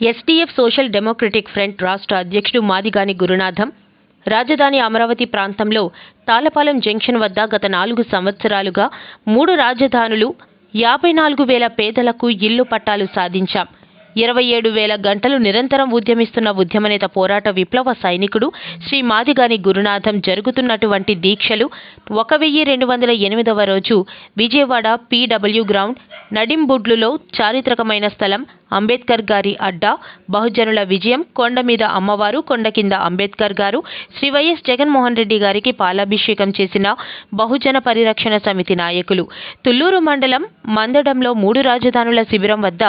STF social democratic front రాష్ట్ర అధ్యక్షుడు మాదిగాని గురునాథం రాజధాని అమరావతి ప్రాంతంలో తాళపాలెం జంక్షన్ వద్ద గత నాలుగు సంవత్సరాలుగా మూడు రాజధానులు యాభై నాలుగు వేల పేదలకు ఇల్లు పట్టాలు సాధించాం. ఇరవై ఏడు వేల గంటలు నిరంతరం ఉద్యమిస్తున్న ఉద్యమనేత పోరాట విప్లవ సైనికుడు శ్రీ మాదిగాని గురునాథం జరుగుతున్నటువంటి దీక్షలు ఒక వెయ్యి రెండు వందల ఎనిమిదవ రోజు విజయవాడ పీడబ్ల్యూ గ్రౌండ్ నడింబుడ్లులో చారిత్రకమైన స్థలం అంబేద్కర్ గారి అడ్డా బహుజనుల విజయం కొండ మీద అమ్మవారు కొండ కింద అంబేద్కర్ గారు శ్రీ వైఎస్ జగన్మోహన్ రెడ్డి గారికి పాలాభిషేకం చేసిన బహుజన పరిరక్షణ సమితి నాయకులు. తుల్లూరు మండలం మందడంలో మూడు రాజధానుల శిబిరం వద్ద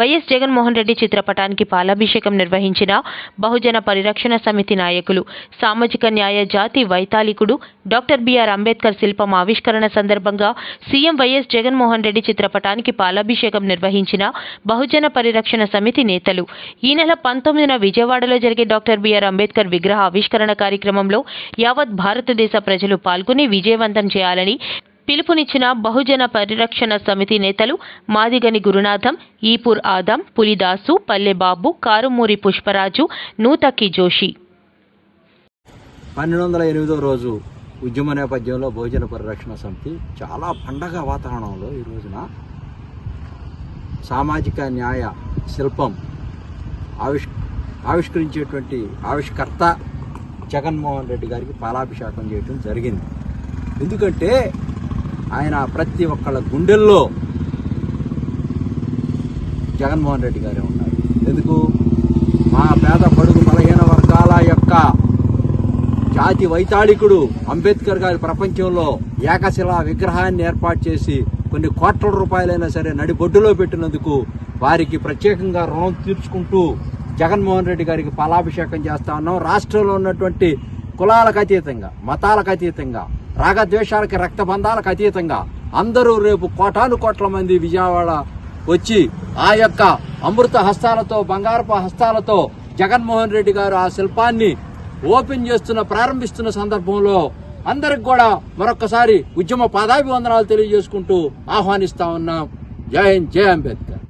వైఎస్ జగన్మోహన్ రెడ్డి చిత్రపటానికి పాలాభిషేకం నిర్వహించిన బహుజన పరిరక్షణ సమితి నాయకులు సామాజిక న్యాయ జాతి వైతాళికుడు డాక్టర్ బిఆర్ అంబేద్కర్ శిల్పం ఆవిష్కరణ సందర్భంగా సీఎం వైఎస్ జగన్మోహన్ రెడ్డి చిత్రపటానికి పాలాభిషేకం నిర్వహించిన బహుజన పరిరక్షణ సమితి నేతలు. ఈ నెల పంతొమ్మిదిన విజయవాడలో జరిగే డాక్టర్ బిఆర్ అంబేద్కర్ విగ్రహ ఆవిష్కరణ కార్యక్రమంలో యావత్ భారతదేశ ప్రజలు పాల్గొని విజయవంతం చేయాలని పిలుపునిచ్చిన బహుజన పరిరక్షణ సమితి నేతలు మాదిగని గురునాథం ఈపూర్ ఆదం పులిదాసు పల్లెబాబు కారుమూరి పుష్పరాజు నూతకి జోషి పన్నెండు వందల ఎనిమిదో రోజు ఉద్యమ నేపథ్యంలో భోజన పరిరక్షణ సమితి చాలా పండగ వాతావరణంలో ఈ రోజున సామాజిక న్యాయ శిల్పం ఆవిష్ ఆవిష్కరించేటువంటి ఆవిష్కర్త జగన్మోహన్ రెడ్డి గారికి పాలాభిషేకం చేయడం జరిగింది. ఎందుకంటే ఆయన ప్రతి ఒక్కళ్ళ గుండెల్లో జగన్మోహన్ రెడ్డి గారే ఉన్నారు. ఎందుకు? మా పేద పడుగు బలహీన వర్గాల యొక్క జాతి వైతాళికుడు అంబేద్కర్ గారి ప్రపంచంలో ఏకశిలా విగ్రహాన్ని ఏర్పాటు చేసి కొన్ని కోట్ల రూపాయలైనా సరే నడిబొడ్డులో పెట్టినందుకు వారికి ప్రత్యేకంగా రుణం తీర్చుకుంటూ జగన్మోహన్ రెడ్డి గారికి పాలాభిషేకం చేస్తా ఉన్నాం. రాష్ట్రంలో ఉన్నటువంటి కులాలకు అతీతంగా మతాలకు అతీతంగా రాగద్వేషాలకి రక్తబంధాలకు అతీతంగా అందరూ రేపు కోటాను కోట్ల మంది విజయవాడ వచ్చి ఆ యొక్క అమృత హస్తాలతో బంగారపు హస్తాలతో జగన్మోహన్ రెడ్డి గారు ఆ శిల్పాన్ని ఓపెన్ చేస్తున్న ప్రారంభిస్తున్న సందర్భంలో అందరికి కూడా మరొకసారి ఉద్యమ పాదాభివందనాలు తెలియజేసుకుంటూ ఆహ్వానిస్తా ఉన్నాం. జై హింద్ జై అంబేద్కర్.